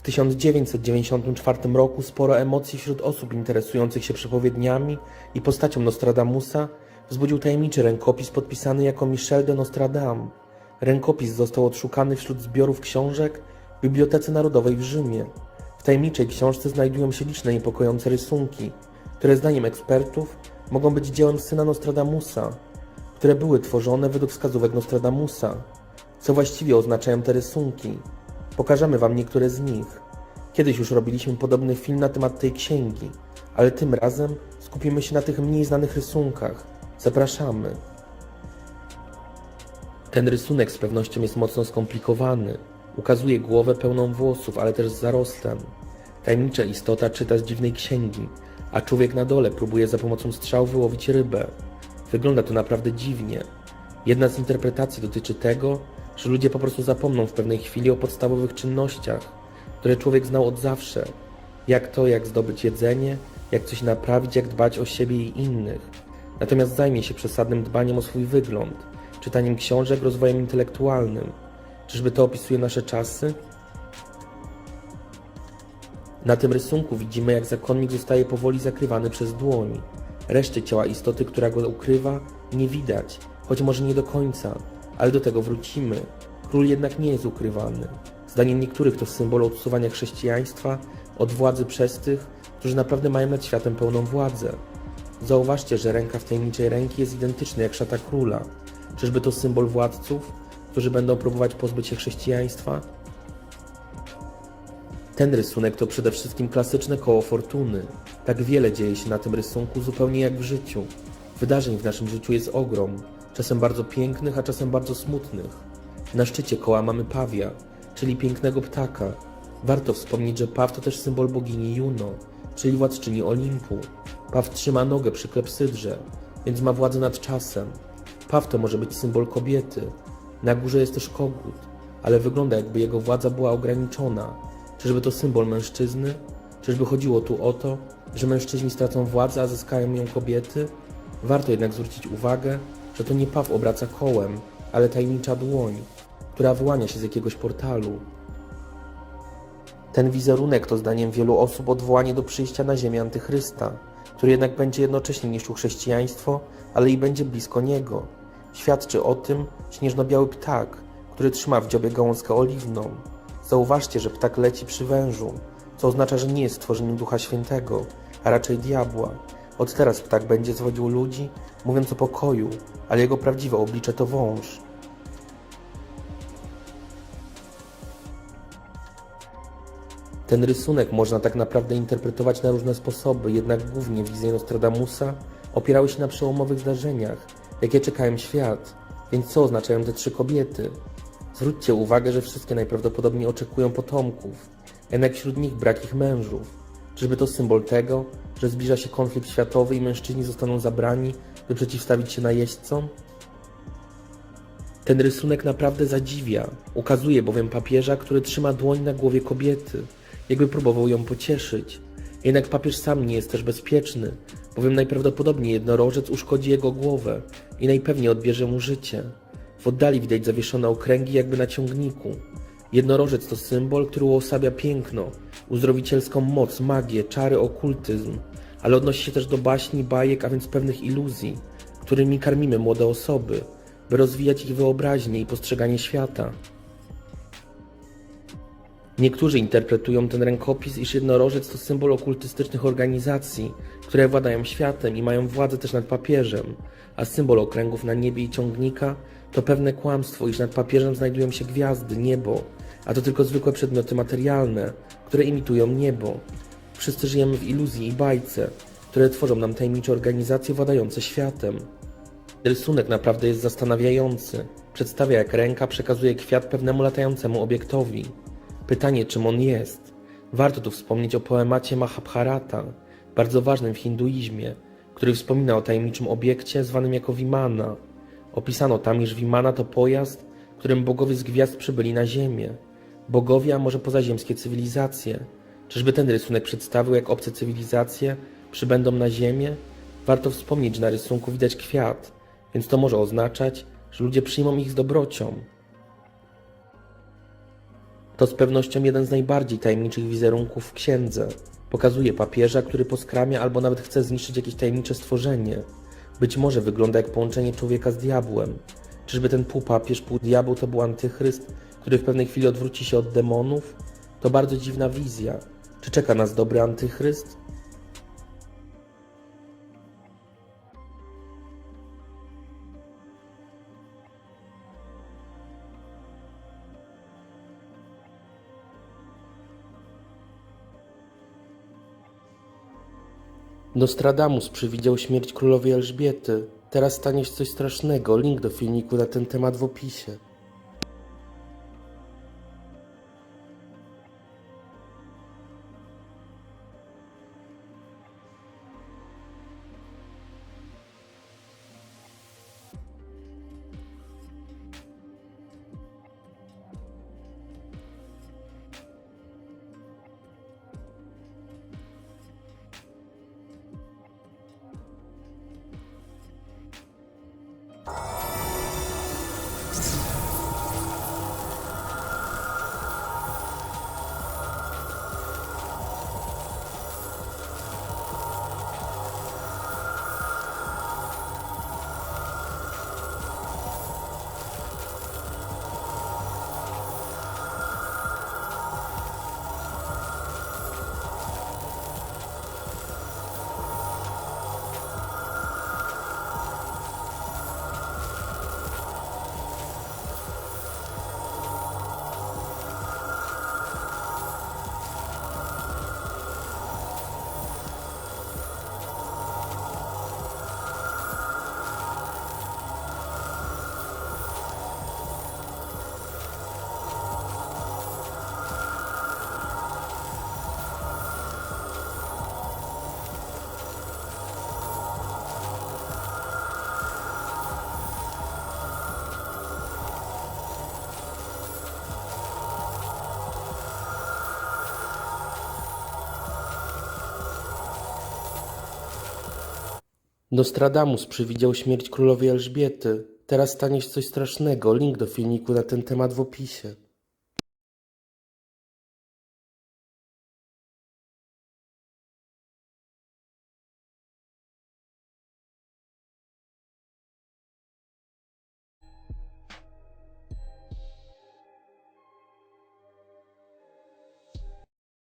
W 1994 roku sporo emocji wśród osób interesujących się przepowiedniami i postacią Nostradamusa wzbudził tajemniczy rękopis podpisany jako Michel de Nostradam. Rękopis został odszukany wśród zbiorów książek w Bibliotece Narodowej w Rzymie. W tajemniczej książce znajdują się liczne niepokojące rysunki, które zdaniem ekspertów mogą być dziełem syna Nostradamusa, które były tworzone według wskazówek Nostradamusa. Co właściwie oznaczają te rysunki? Pokażemy Wam niektóre z nich. Kiedyś już robiliśmy podobny film na temat tej księgi, ale tym razem skupimy się na tych mniej znanych rysunkach. Zapraszamy. Ten rysunek z pewnością jest mocno skomplikowany. Ukazuje głowę pełną włosów, ale też z zarostem. Tajemnicza istota czyta z dziwnej księgi, a człowiek na dole próbuje za pomocą strzał wyłowić rybę. Wygląda to naprawdę dziwnie. Jedna z interpretacji dotyczy tego, że ludzie po prostu zapomną w pewnej chwili o podstawowych czynnościach, które człowiek znał od zawsze. Jak to, jak zdobyć jedzenie, jak coś naprawić, jak dbać o siebie i innych. Natomiast zajmie się przesadnym dbaniem o swój wygląd, czytaniem książek, rozwojem intelektualnym. Czyżby to opisuje nasze czasy? Na tym rysunku widzimy, jak zakonnik zostaje powoli zakrywany przez dłoń. Reszty ciała istoty, która go ukrywa, nie widać, choć może nie do końca, ale do tego wrócimy. Król jednak nie jest ukrywany. Zdaniem niektórych to symbol odsuwania chrześcijaństwa od władzy przez tych, którzy naprawdę mają nad światem pełną władzę. Zauważcie, że ręka w tajemniczej ręki jest identyczna jak szata króla. Czyżby to symbol władców, którzy będą próbować pozbyć się chrześcijaństwa? Ten rysunek to przede wszystkim klasyczne koło fortuny. Tak wiele dzieje się na tym rysunku, zupełnie jak w życiu. Wydarzeń w naszym życiu jest ogrom, czasem bardzo pięknych, a czasem bardzo smutnych. Na szczycie koła mamy pawia, czyli pięknego ptaka. Warto wspomnieć, że paw to też symbol bogini Juno, czyli władczyni Olimpu. Paw trzyma nogę przy klepsydrze, więc ma władzę nad czasem. Paw to może być symbol kobiety. Na górze jest też kogut, ale wygląda jakby jego władza była ograniczona. Czyżby to symbol mężczyzny? Czyżby chodziło tu o to, że mężczyźni stracą władzę, a zyskają ją kobiety? Warto jednak zwrócić uwagę, że to nie paw obraca kołem, ale tajemnicza dłoń, która wyłania się z jakiegoś portalu. Ten wizerunek to zdaniem wielu osób odwołanie do przyjścia na ziemię antychrysta, który jednak będzie jednocześnie niszczył chrześcijaństwo, ale i będzie blisko niego. Świadczy o tym śnieżno-biały ptak, który trzyma w dziobie gałązkę oliwną. Zauważcie, że ptak leci przy wężu, co oznacza, że nie jest stworzeniem Ducha Świętego, a raczej diabła. Od teraz ptak będzie zwodził ludzi, mówiąc o pokoju, ale jego prawdziwe oblicze to wąż. Ten rysunek można tak naprawdę interpretować na różne sposoby, jednak głównie wizje Nostradamusa opierały się na przełomowych zdarzeniach, jakie czekają świat. Więc co oznaczają te trzy kobiety? Zwróćcie uwagę, że wszystkie najprawdopodobniej oczekują potomków, jednak wśród nich brak ich mężów. Czyżby to symbol tego, że zbliża się konflikt światowy i mężczyźni zostaną zabrani, by przeciwstawić się najeźdźcom? Ten rysunek naprawdę zadziwia. Ukazuje bowiem papieża, który trzyma dłoń na głowie kobiety, jakby próbował ją pocieszyć. Jednak papież sam nie jest też bezpieczny, bowiem najprawdopodobniej jednorożec uszkodzi jego głowę i najpewniej odbierze mu życie. W oddali widać zawieszone okręgi jakby na ciągniku. Jednorożec to symbol, który uosabia piękno, uzdrowicielską moc, magię, czary, okultyzm, ale odnosi się też do baśni, bajek, a więc pewnych iluzji, którymi karmimy młode osoby, by rozwijać ich wyobraźnię i postrzeganie świata. Niektórzy interpretują ten rękopis, iż jednorożec to symbol okultystycznych organizacji, które władają światem i mają władzę też nad papieżem, a symbol okręgów na niebie i ciągnika to pewne kłamstwo, iż nad papieżem znajdują się gwiazdy, niebo, a to tylko zwykłe przedmioty materialne, które imitują niebo. Wszyscy żyjemy w iluzji i bajce, które tworzą nam tajemnicze organizacje władające światem. Rysunek naprawdę jest zastanawiający. Przedstawia, jak ręka przekazuje kwiat pewnemu latającemu obiektowi. Pytanie, czym on jest. Warto tu wspomnieć o poemacie Mahabharata, bardzo ważnym w hinduizmie, który wspomina o tajemniczym obiekcie zwanym jako Vimana. Opisano tam, iż Vimana to pojazd, którym bogowie z gwiazd przybyli na Ziemię. Bogowie, a może pozaziemskie cywilizacje. Czyżby ten rysunek przedstawił, jak obce cywilizacje przybędą na Ziemię? Warto wspomnieć, że na rysunku widać kwiat, więc to może oznaczać, że ludzie przyjmą ich z dobrocią. To z pewnością jeden z najbardziej tajemniczych wizerunków w księdze. Pokazuje papieża, który poskramia albo nawet chce zniszczyć jakieś tajemnicze stworzenie. Być może wygląda jak połączenie człowieka z diabłem. Czyżby ten półpapież, pół diabeł to był antychryst, który w pewnej chwili odwróci się od demonów? To bardzo dziwna wizja. Czy czeka nas dobry antychryst? Nostradamus przewidział śmierć królowej Elżbiety. Teraz stanie się coś strasznego. Link do filmiku na ten temat w opisie. Nostradamus przewidział śmierć królowej Elżbiety. Teraz stanie się coś strasznego. Link do filmiku na ten temat w opisie.